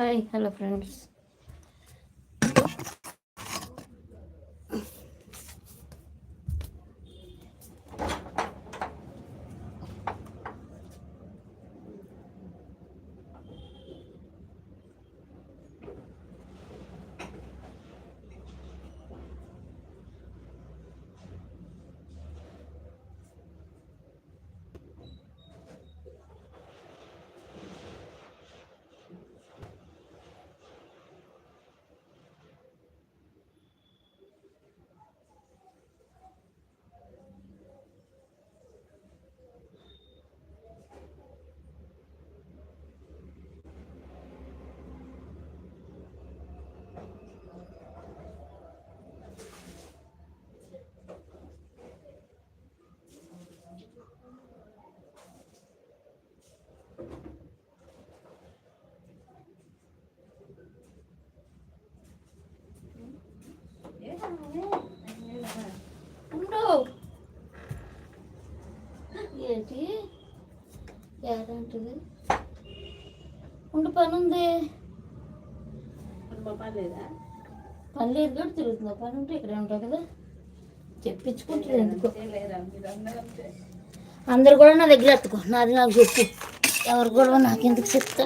Hi, hello friends. ఏంటి ఏదంటది ఉండు పని ఉంది. పని లేదా పని లేదు కూడా తిరుగుతుందా పని ఉంటే ఇక్కడే ఉంటావు కదా చెప్పించుకుంటుంది ఎందుకో అందరు కూడా నా దగ్గర ఎత్తుకో నాది నాకు చెప్పు ఎవరు కూడా నాకు ఎందుకు చెప్తా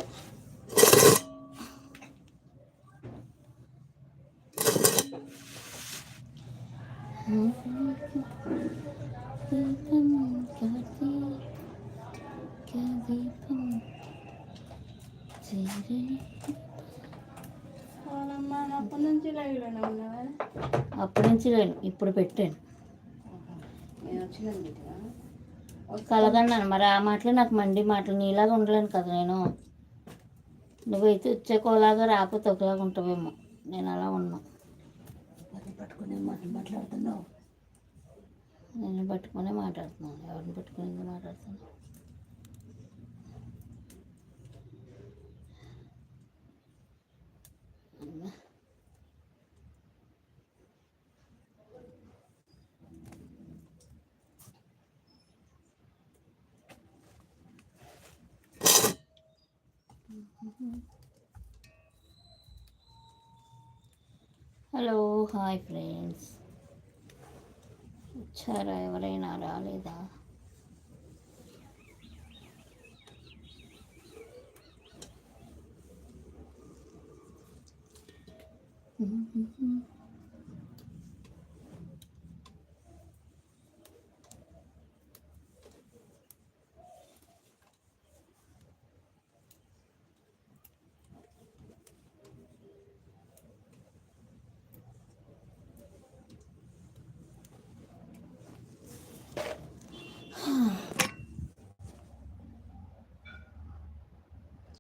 అప్పటి నుంచి లేను ఇప్పుడు పెట్టాను. కలగన్నాను. మరి ఆ మాటలు నాకు మండి మాటలు. నీలాగా ఉండలేను కదా నేను. నువ్వైతే వచ్చేకోలాగా రాకపోతే ఒకలాగా ఉంటావేమో. నేను అలా ఉన్నా. అది పట్టుకుని మాటలు మాట్లాడుతున్నావు? నేను పట్టుకునే మాట్లాడుతున్నాను. ఎవరిని పట్టుకుని మాట్లాడుతున్నాను హలో హాయ్ ఫ్రెండ్స్ వచ్చారా ఎవరైనా రాలేదా